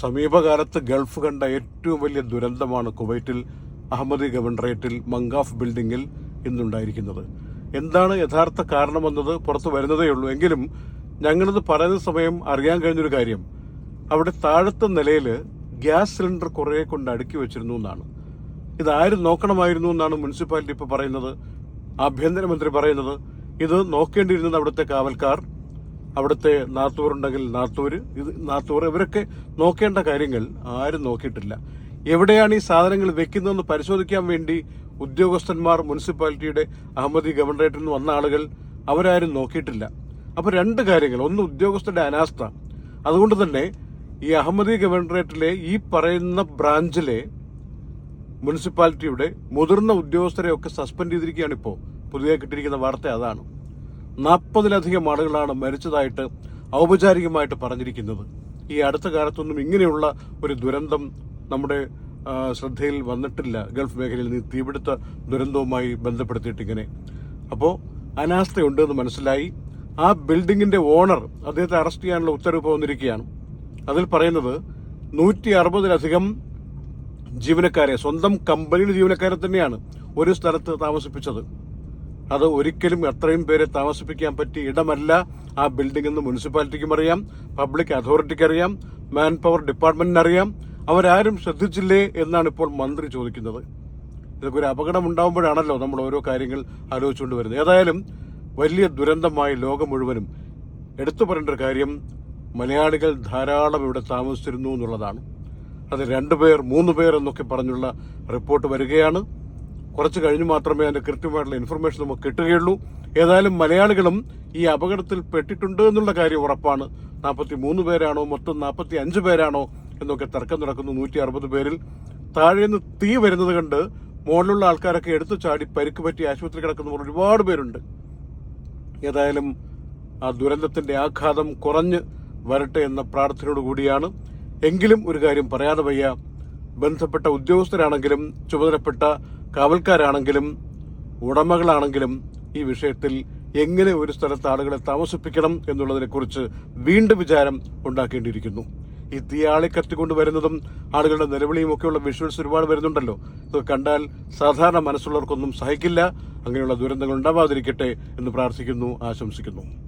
സമീപകാലത്ത് ഗൾഫ് കണ്ട ഏറ്റവും വലിയ ദുരന്തമാണ് കുവൈറ്റിൽ അഹമ്മദി ഗവൺറേറ്റിൽ മങ്കാഫ് ബിൽഡിംഗിൽ ഇന്നുണ്ടായിരിക്കുന്നത്. എന്താണ് യഥാർത്ഥ കാരണമെന്നത് പുറത്തു വരുന്നതേയുള്ളൂ എങ്കിലും ഞങ്ങളിത് പറയുന്ന സമയം അറിയാൻ കഴിഞ്ഞൊരു കാര്യം. അവിടെ താഴത്തെ നിലയിൽ ഗ്യാസ് സിലിണ്ടർ കുറേ കൊണ്ട് അടുക്കി വെച്ചിരുന്നു എന്നാണ്. ഇതാരും നോക്കണമായിരുന്നു എന്നാണ് മുനിസിപ്പാലിറ്റി ഇപ്പോൾ പറയുന്നത്. ആഭ്യന്തരമന്ത്രി പറയുന്നത്. ഇത് നോക്കേണ്ടിയിരുന്നത് അവിടുത്തെ കാവൽക്കാർ. അവിടുത്തെ നാത്തൂർ ഉണ്ടെങ്കിൽ നാത്തൂര്. ഇത് നാത്തൂർ ഇവരൊക്കെ നോക്കേണ്ട കാര്യങ്ങൾ ആരും നോക്കിയിട്ടില്ല. എവിടെയാണ് ഈ സാധനങ്ങൾ വെക്കുന്നതെന്ന് പരിശോധിക്കാൻ വേണ്ടി ഉദ്യോഗസ്ഥന്മാർ മുനിസിപ്പാലിറ്റിയുടെ അഹമ്മദി ഗവർണറേറ്റിൽ നിന്ന് വന്ന ആളുകൾ അവരാരും നോക്കിയിട്ടില്ല. അപ്പോൾ രണ്ട് കാര്യങ്ങൾ. ഒന്ന് ഉദ്യോഗസ്ഥരുടെ അനാസ്ഥ. അതുകൊണ്ട് തന്നെ ഈ അഹമ്മദി ഗവർണറേറ്റിലെ ഈ പറയുന്ന ബ്രാഞ്ചിലെ മുനിസിപ്പാലിറ്റിയുടെ മുതിർന്ന ഉദ്യോഗസ്ഥരെയൊക്കെ സസ്പെൻഡ് ചെയ്തിരിക്കുകയാണ് ഇപ്പോൾ പുതിയ കിട്ടിയിരിക്കുന്ന വാർത്ത അതാണ്. നാൽപ്പതിലധികം ആളുകളാണ് മരിച്ചതായിട്ട് ഔപചാരികമായിട്ട് പറഞ്ഞിരിക്കുന്നത്. ഈ അടുത്ത കാലത്തൊന്നും ഇങ്ങനെയുള്ള ഒരു ദുരന്തം നമ്മുടെ ശ്രദ്ധയിൽ വന്നിട്ടില്ല. ഗൾഫ് മേഖലയിൽ നിന്ന് തീപിടുത്ത ദുരന്തവുമായി ബന്ധപ്പെടുത്തിയിട്ട് ഇങ്ങനെ. അപ്പോൾ അനാസ്ഥയുണ്ട് എന്ന് മനസ്സിലായി. ആ ബിൽഡിങ്ങിന്റെ ഓണർ അദ്ദേഹത്തെ അറസ്റ്റ് ചെയ്യാനുള്ള ഉത്തരവ് വന്നിരിക്കുകയാണ്. അതിൽ പറയുന്നത് നൂറ്റി അറുപതിലധികം ജീവനക്കാരെ സ്വന്തം കമ്പനിയുടെ ജീവനക്കാരെ തന്നെയാണ് ഒരു സ്ഥലത്ത് താമസിപ്പിച്ചത്. അത് ഒരിക്കലും എത്രയും പേരെ താമസിപ്പിക്കാൻ പറ്റിയ ഇടമല്ല ആ ബിൽഡിംഗ് എന്ന് മുനിസിപ്പാലിറ്റിക്കും അറിയാം പബ്ലിക് അതോറിറ്റിക്ക് അറിയാം മാൻ പവർ ഡിപ്പാർട്ട്മെന്റിന് അറിയാം അവരാരും ശ്രദ്ധിച്ചില്ലേ എന്നാണ് ഇപ്പോൾ മന്ത്രി ചോദിക്കുന്നത്. ഇതൊക്കെ ഒരു അപകടം ഉണ്ടാകുമ്പോഴാണല്ലോ നമ്മൾ ഓരോ കാര്യങ്ങൾ ആലോചിച്ചുകൊണ്ട് വരുന്നത്. ഏതായാലും വലിയ ദുരന്തമായി ലോകം മുഴുവനും. എടുത്തു പറയേണ്ട ഒരു കാര്യം മലയാളികൾ ധാരാളം ഇവിടെ താമസിച്ചിരുന്നു എന്നുള്ളതാണ്. അത് രണ്ടുപേർ മൂന്ന് പേർ എന്നൊക്കെ പറഞ്ഞുള്ള റിപ്പോർട്ട് വരികയാണ്. കുറച്ച് കഴിഞ്ഞ് മാത്രമേ അതിന്റെ കൃത്യമായിട്ടുള്ള ഇൻഫർമേഷൻ നമുക്ക് കിട്ടുകയുള്ളൂ. ഏതായാലും മലയാളികളും ഈ അപകടത്തിൽ പെട്ടിട്ടുണ്ട് എന്നുള്ള കാര്യം ഉറപ്പാണ്. നാൽപ്പത്തി മൂന്ന് പേരാണോ മൊത്തം നാൽപ്പത്തി അഞ്ച് പേരാണോ എന്നൊക്കെ തർക്കം നടക്കുന്നു നൂറ്റി അറുപത് പേരിൽ. താഴേന്ന് തീ വരുന്നത് കണ്ട് മുകളിലുള്ള ആൾക്കാരൊക്കെ എടുത്തു ചാടി പരിക്ക് പറ്റി ആശുപത്രി കിടക്കുന്നവർ ഒരുപാട് പേരുണ്ട്. ഏതായാലും ആ ദുരന്തത്തിന്റെ ആഘാതം കുറഞ്ഞ് വരട്ടെ എന്ന പ്രാർത്ഥനയോടുകൂടിയാണ്. എങ്കിലും ഒരു കാര്യം പറയാതെ വയ്യ. ബന്ധപ്പെട്ട ഉദ്യോഗസ്ഥരാണെങ്കിലും ചുമതലപ്പെട്ട കാവൽക്കാരാണെങ്കിലും ഉടമകളാണെങ്കിലും ഈ വിഷയത്തിൽ എങ്ങനെ ഒരു സ്ഥലത്ത് ആളുകളെ താമസിപ്പിക്കണം എന്നുള്ളതിനെക്കുറിച്ച് വീണ്ടും വിചാരം ഉണ്ടാക്കേണ്ടിയിരിക്കുന്നു. ഈ തീയാളി കത്തിക്കൊണ്ട് വരുന്നതും ആളുകളുടെ നിലവിളിയും ഒക്കെയുള്ള വിഷ്വൽസ് ഒരുപാട് വരുന്നുണ്ടല്ലോ. ഇത് കണ്ടാൽ സാധാരണ മനസ്സുള്ളവർക്കൊന്നും സഹിക്കില്ല. അങ്ങനെയുള്ള ദുരന്തങ്ങൾ ഉണ്ടാവാതിരിക്കട്ടെ എന്ന് പ്രാർത്ഥിക്കുന്നു ആശംസിക്കുന്നു.